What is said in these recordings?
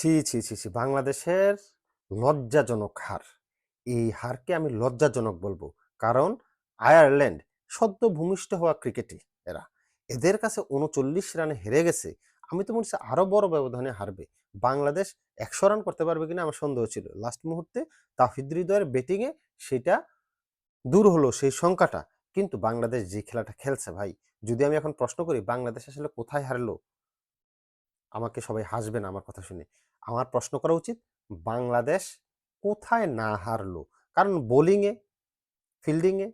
ছি, ছি, ছি, ছি। বাংলাদেশের লজ্জাজনক হার। এই হারকে আমি লজ্জাজনক বলব কারণ আয়ারল্যান্ড সদ্য ভূমিষ্ঠ হওয়া ক্রিকেটে এরা। এদের কাছে ৩৯ রানে হেরে গেছে। আমি তো মনে হচ্ছে আরও বড় ব্যবধানে হারবে। বাংলাদেশ ১০০ রান করতে পারবে কিনা আমার সন্দেহ ছিল। লাস্ট মুহূর্তে তাওহিদ হৃদয়ের ব্যাটিংয়ে সেটা দূর হলো সেই সংখ্যাটা। কিন্তু বাংলাদেশ যে খেলাটা খেলছে ভাই, যদি আমি এখন প্রশ্ন করি বাংলাদেশ আসলে কোথায় হারলো? আমাকে সবাই হাসবেন আমার কথা শুনে। আমার প্রশ্ন করা উচিত বাংলাদেশ কোথায় না হারলো? কারণ বোলিংয়ে, ফিল্ডিংয়ে,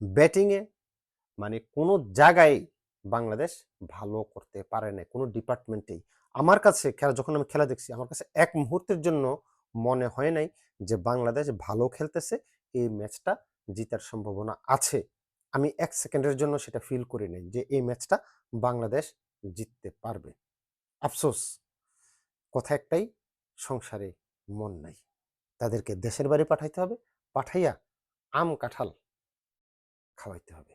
ব্যাটিংয়ে মানে কোনো জায়গায় বাংলাদেশ ভালো করতে পারে নাই কোনো ডিপার্টমেন্টেই। আমার কাছে খেলা যখন আমি খেলা দেখছি আমার কাছে এক মুহূর্তের জন্য মনে হয় নাই যে বাংলাদেশ ভালো খেলতেছে, এই ম্যাচটা জিতার সম্ভাবনা আছে। আমি এক সেকেন্ডের জন্য সেটা ফিল করি নাই যে এই ম্যাচটা বাংলাদেশ জিততে পারবে। আফসোস কথা একটাই সংসারে মন নাই। তাদেরকে দেশের বাড়ি পাঠাইতে হবে, পাঠাইয়া আম কাঁঠাল খাওয়াইতে হবে।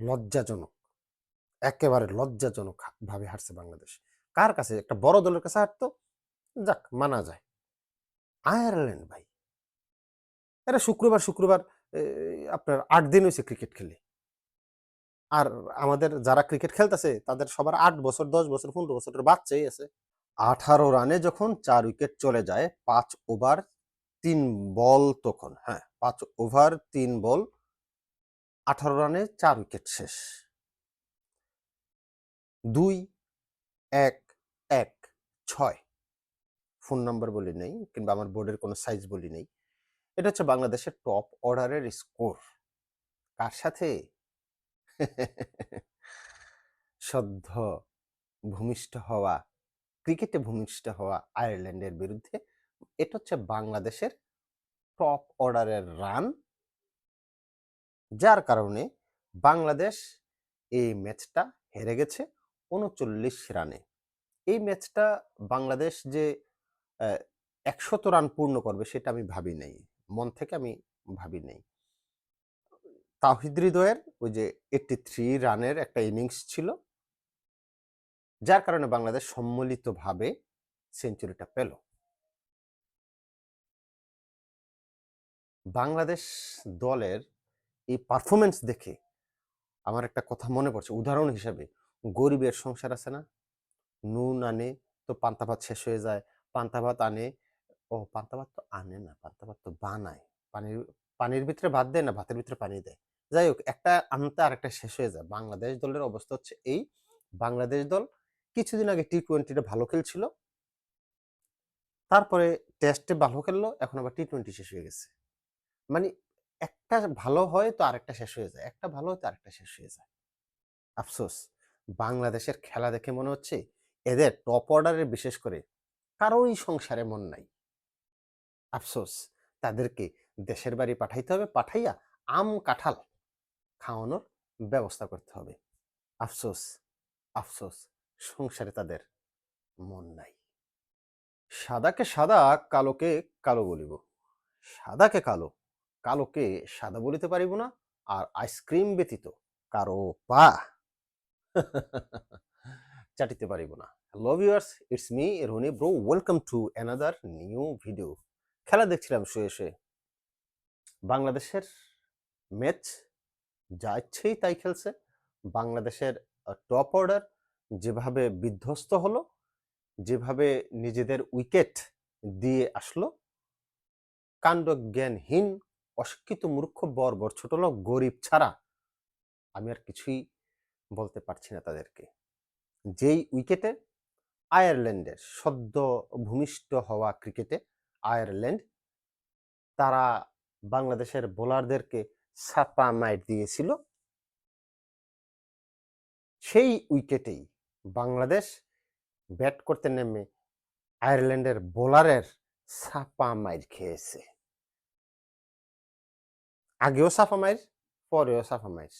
লজ্জাজনক। একেবারে লজ্জাজনক ভাবে হারছে বাংলাদেশ। কার কাছে? একটা বড় দলের কাছে হারতো? যাক মানা যায়। আয়ারল্যান্ড ভাই। এরা শুক্রবার, শুক্রবার আপনার আট দিন হইছে ক্রিকেট খেলে। আর আমাদের যারা ক্রিকেট খেলতেছে তাদের সবার আট বছর, ১০ বছর, ১৫ বছরের বাচ্চাই আছে। ১৮ রানে যখন চার উইকেট চলে যায় পাঁচ ওভার তিন বল তখন, হ্যাঁ পাঁচ ওভার তিন বল ১৮ রানে চার উইকেট শেষ। ২, ১, ১, ৬ ফোন নাম্বার বলি নেই কিংবা আমার বোর্ডের কোনো সাইজ বলি নেই এটা হচ্ছে বাংলাদেশের টপ অর্ডারের স্কোর। কার সাথে? সদ্য ভূমিষ্ঠ হওয়া, ক্রিকেটে ভূমিষ্ঠ হওয়া আয়ারল্যান্ডের বিরুদ্ধে। এটা হচ্ছে বাংলাদেশের টপ অর্ডারের রান। যার কারণে বাংলাদেশ এই ম্যাচটা হেরে গেছে ৩৯ রানে। এই ম্যাচটা বাংলাদেশ যে একশত রান পূর্ণ করবে সেটা আমি ভাবি নাই। মন থেকে আমি ভাবি নাই। তাওহিদ হৃদয়ের ওই যে 83 রানের একটা ইনিংস ছিল। যার কারণে বাংলাদেশ সম্মিলিতভাবে সেঞ্চুরিটা পেল। বাংলাদেশ দলের এই পারফরম্যান্স দেখে আমার একটা কথা মনে পড়ছে উদাহরণ হিসেবে গরিবের সংসার আছে না? নুন আনে তো পান্তা ভাত শেষ হয়ে যায়। পান্তা ভাত আনে ও পান্তা ভাত তো আনে না, পান্তা ভাত তো বানায়। পানির পানির ভিতরে ভাত দেয় না ভাতের ভিতরে পানি দেয়। যাই হোক একটা আনতে আর একটা শেষ হয়ে যায়। বাংলাদেশ দলের অবস্থা হচ্ছে এই, বাংলাদেশ দল কিছুদিন আগে টি-টোয়েন্টিতে ভালো খেলছিল। তারপরে টেস্টে ভালো খেললো, এখন আবার টি-টোয়েন্টি শেষ হয়ে গেছে। মানে একটা ভালো হয় তো আরেকটা শেষ হয়ে যায়। একটা ভালো হয় তো আরেকটা শেষ হয়ে যায়। আফসোস বাংলাদেশের খেলা দেখে মনে হচ্ছে এদের টপ অর্ডারের বিশেষ করে কারোরই সংসারে মন নাই। আফসোস তাদেরকে দেশের বাড়ি পাঠাইতে হবে, পাঠাইয়া আম কাঁঠাল খাওয়ানোর ব্যবস্থা করতে হবে। আফসোস, আফসোস সংসারে তাদের মন নাই। সাদাকে সাদা, কালোকে কালো বলিব। সাদাকে কালো, কালোকে সাদা বলিতে পারিব না। আর আইসক্রিম ব্যতীত কারও পা চাটিতে পারিব না। Hello viewers, it's me Rony bro. Welcome to another new video. খেলা দেখছিলাম শুয়ে, শুয়ে। বাংলাদেশের ম্যাচ যা ইচ্ছেই তাই খেলছে। বাংলাদেশের টপ অর্ডার যেভাবে বিধ্বস্ত হলো, যেভাবে নিজেদের উইকেট দিয়ে আসলো, কাণ্ডজ্ঞানহীন, অশিক্ষিত, মূর্খ, বর্বর, ছোটলোক, গরিব ছাড়া আমি আর কিছুই বলতে পারছি না তাদেরকে। যেই উইকেটে আয়ারল্যান্ডের সদ্য ভূমিষ্ঠ হওয়া ক্রিকেটে আয়ারল্যান্ড তারা বাংলাদেশের বোলারদেরকে ছাপা মাইর দিয়েছিল। সেই উইকেটেই বাংলাদেশ ব্যাট করতে নেমে আয়ারল্যান্ডের বোলারের ছাপা মাইর খেয়েছে। আগেও সাফা মাইর, পরেও সাফা মাইর।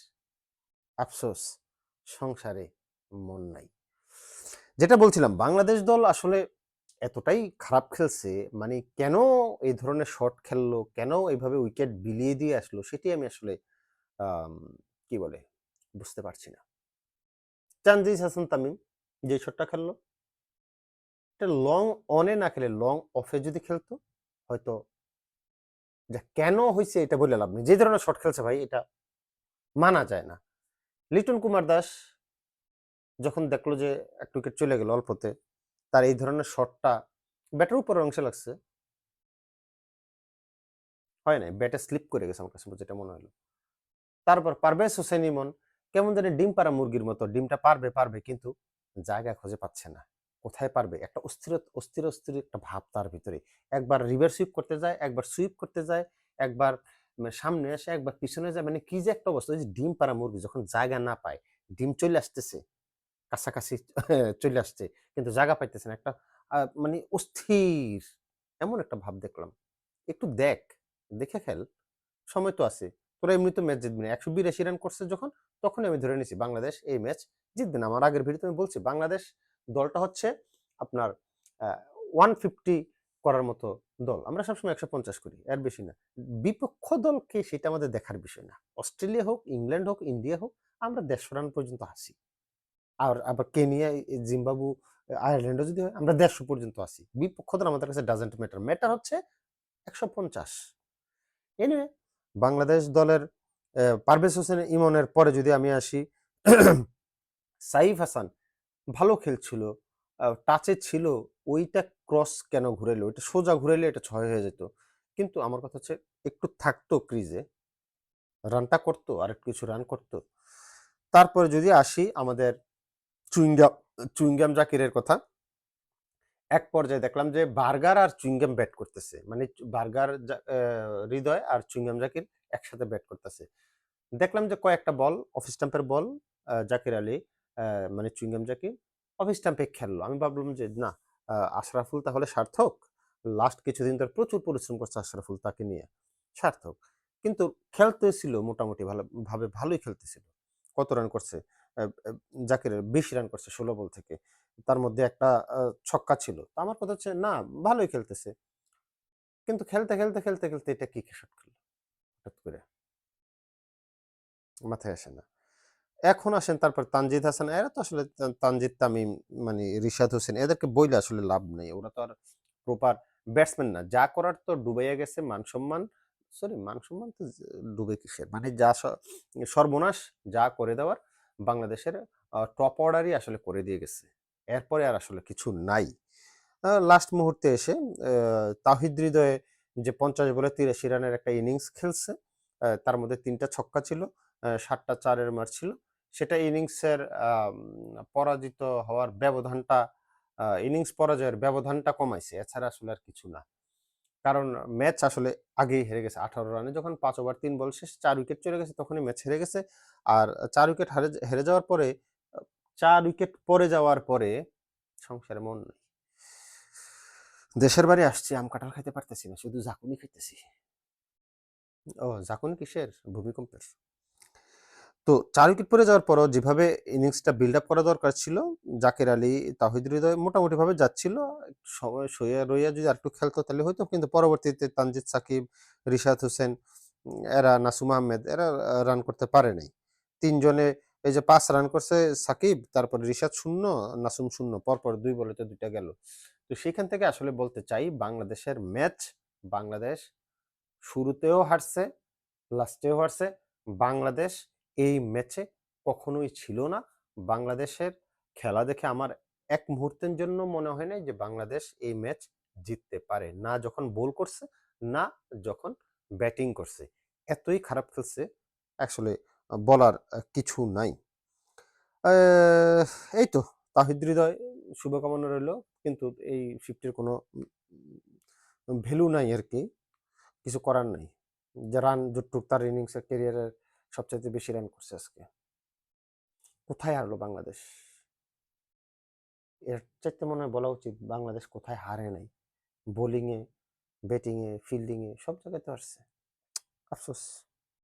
আফসোস সংসারে মন নাই। যেটা বলছিলাম বাংলাদেশ দল আসলে এতটাই খারাপ খেলছে মানে কেন এই ধরনের শট খেললো, কেন এইভাবে উইকেট বিলিয়ে দিয়ে আসলো সেটি আমি আসলে কি বলে বুঝতে পারছি না। তানজিদ হাসান তামিম যে শটটা খেললো, এটা লং অনে না খেলে লং অফে যদি খেলতো হয়তো যা কেন হয়েছে এটা বলে লাভ নেই। যে ধরনের শট খেলছে ভাই এটা মানা যায় না। লিটন কুমার দাস যখন দেখল যে এক উইকেট চলে গেল অল্পতে তার এই ধরনের শটটা ব্যাটের উপরের অংশে লাগছে। হয় নাই ব্যাটে স্লিপ করে গেছে আমার কাছে যেটা মনে হলো তারপর পারভেজ হোসেন ইমন কেমন জানি ডিম পাড়া মুরগির মতো, ডিমটা পারবে পারবে কিন্তু জায়গা খুঁজে পাচ্ছে না। কোথায় পারবে? একটা অস্থির অস্থির অস্থির একটা ভাব তার ভিতরে। একবার রিভার সুইপ করতে যায়, একবার সুইপ করতে যায়, একবার মানে সামনে আসে, একবার পিছনে যায়। মানে কি যে একটা অবস্থা যে ডিম পাড়া মুরগি যখন জায়গা না পায়, ডিম চলে আসতেছে, কাছাকাছি চলে আসছে, কিন্তু জায়গা পাইতেছে না। একটা মানে অস্থির এমন একটা ভাব দেখলাম। একটু দেখ, দেখে খেল সময় তো আছে। তোরা এমনি তো ম্যাচ জিতবি না। একশো বিরাশি রান করছে যখন তখন আমি ধরে নিছি বাংলাদেশ এই ম্যাচ জিতবে না। আমার আগের ভিডিওতে আমি বলছি, বাংলাদেশ দলটা হচ্ছে আপনার ওয়ান ফিফটি করার মতো দল। আমরা সবসময় একশো পঞ্চাশ করি, এর বেশি না। বিপক্ষ দলকে সেটা আমাদের দেখার বিষয় না। অস্ট্রেলিয়া হোক, ইংল্যান্ড হোক, ইন্ডিয়া হোক, আমরা দেড়শো রান পর্যন্ত আসি আর আবার কেনিয়া, জিম্বাবু, আয়ারল্যান্ডও যদি হয়, আমরা দেড়শো পর্যন্ত আসি বিপক্ষ দল আমাদের কাছে ডাজেন্ট ম্যাটার ম্যাটার হচ্ছে একশো পঞ্চাশ। এনিওয়ে বাংলাদেশ দলের পারভেজ হোসেন ইমনের পরে যদি আমি আসি, সাইফ হাসান ভালো খেলছিল টাচে ছিল, ওইটা ক্রস কেন ঘুরেলো ওইটা সোজা ঘুরেলে এটা ছয় হয়ে যেত। কিন্তু আমার কথা হচ্ছে, একটু থাকতো ক্রিজে, রানটা করতো আর একটু কিছু রান করতো। তারপরে যদি আসি আমাদের চুইংগাম চুইংগাম জাকিরের কথা, এক পর্যায়ে দেখলাম যে বার্গার আর চুইংগাম ব্যাট করতেছে। মানে বার্গার হৃদয় আর চুইংগাম জাকির একসাথে ব্যাট করতেছে। দেখলাম যে কয়েকটা বল অফ স্টাম্পের বল জাকির আলী মানে চুইংগাম জাকির অফ স্টাম্পে খেললো। আমি ভাবলাম যে, না আশরাফুল তাহলে সার্থক? লাস্ট কিছুদিন ধরে প্রচুর পরিশ্রম করছে আশরাফুল তাকে নিয়ে। সার্থক। কিন্তু খেলতেছিল মোটামুটি ভালো, ভাবে ভালোই খেলতেছিল। কত রান করছে? জাকিরের বিশ রান করছে ষোলো বল থেকে। তার মধ্যে একটা ছক্কা ছিল। তো আমার কথা হচ্ছে, না, ভালোই খেলতেছে। কিন্তু খেলতে খেলতে খেলতে খেলতে এটা কি শট খেললো করে। মাথায় আসে না। এখন আসেন, তারপর তানজিদ হাসান, এরা তো আসলে তানজিদ, তামিম মানে রিশাদ হোসেন, এদেরকে বইলে আসলে লাভ নেই। ওরা তো আর প্রপার ব্যাটসম্যান না। যা করার তো ডুবাইয়া গেছে মান সম্মান। সরি মান সম্মান তো ডুবে কিসের? মানে যা সর্বনাশ যা করে দেওয়ার বাংলাদেশের টপ অর্ডারই আসলে করে দিয়ে গেছে। এরপরে আর আসলে কিছু নাই। লাস্ট মুহূর্তে এসে তাহিদ হৃদয়ে যে পঞ্চাশ বলে তিরাশি রানের একটা ইনিংস খেলছে তার মধ্যে তিনটা ছক্কা ছিল সাতটা চারের মার ছিল। সেটা ইনিংসের পরাজিত হওয়ার ব্যবধানটা ইনিংস পরাজয়ের ব্যবধানটা কমাইছে, এছাড়া আসলে আর কিছু না। কারণ ম্যাচ আসলে আগেই হেরে গেছে, আঠারো রানে যখন পাঁচ ওভার তিন বল শেষ চার উইকেট চলে গেছে, তখনই ম্যাচ হেরে গেছে। আর চার উইকেট হারে, হেরে যাওয়ার পরে, চার উইকেট পরে যাওয়ার পরে, সংসারে মন দেশের বাড়ি আসছি, আম কাঁঠাল খাইতে পারতেছি না, শুধু জাকুনি খাইতেছি। ও জাকুনি কিসের? ভূমিকম্পের। তো চার উইকেট পরে যাওয়ার পরও যেভাবে ইনিংসটা বিল্ড আপ করা দরকার ছিল, জাকের আলী, তাহিদ হৃদয় মোটামুটি ভাবে যাচ্ছিল, সময় সইয়া রইয়া যদি আরেকটু খেলতো তাহলে হয়তো কিন্তু পরবর্তীতে তানজিদ সাকিব, রিশাদ হোসেন, এরা নাসুম আহমেদ, এরা রান করতে পারে নাই। তিনজনে এই যে পাঁচ রান করছে সাকিব, তারপর রিশাদ শূন্য, নাসুম শূন্য, পরপর দুই বলে তো দুইটা গেল। তো সেখান থেকে আসলে বলতে চাই, বাংলাদেশের ম্যাচ বাংলাদেশ শুরুতেও হারছে, লাস্টেও হারছে। বাংলাদেশ এই ম্যাচে কখনোই ছিল না। বাংলাদেশের খেলা দেখে আমার এক মুহূর্তের জন্য মনে হয় নাই যে বাংলাদেশ এই ম্যাচ জিততে পারে। না যখন বোল করছে, না যখন ব্যাটিং করছে। এতই খারাপ খেলছে, আসলে বলার কিছু নাই। এই তো, তাহিদ হৃদয়, শুভকামনা রইল। কিন্তু এই ফিফটির কোনো ভ্যালু নাই আর কি কিছু করার নাই। যে রান যতটুক তার ইনিংসের ক্যারিয়ারের সবচাইতে বেশি রান করছে আজকে। কোথায় হারলো বাংলাদেশ? এর চাইতে মনে হয় বলা উচিত বাংলাদেশ কোথায় হারে নাই? বোলিংয়ে ব্যাটিংয়ে ফিল্ডিংয়ে সব জায়গায় তো হারছে। আফসোস।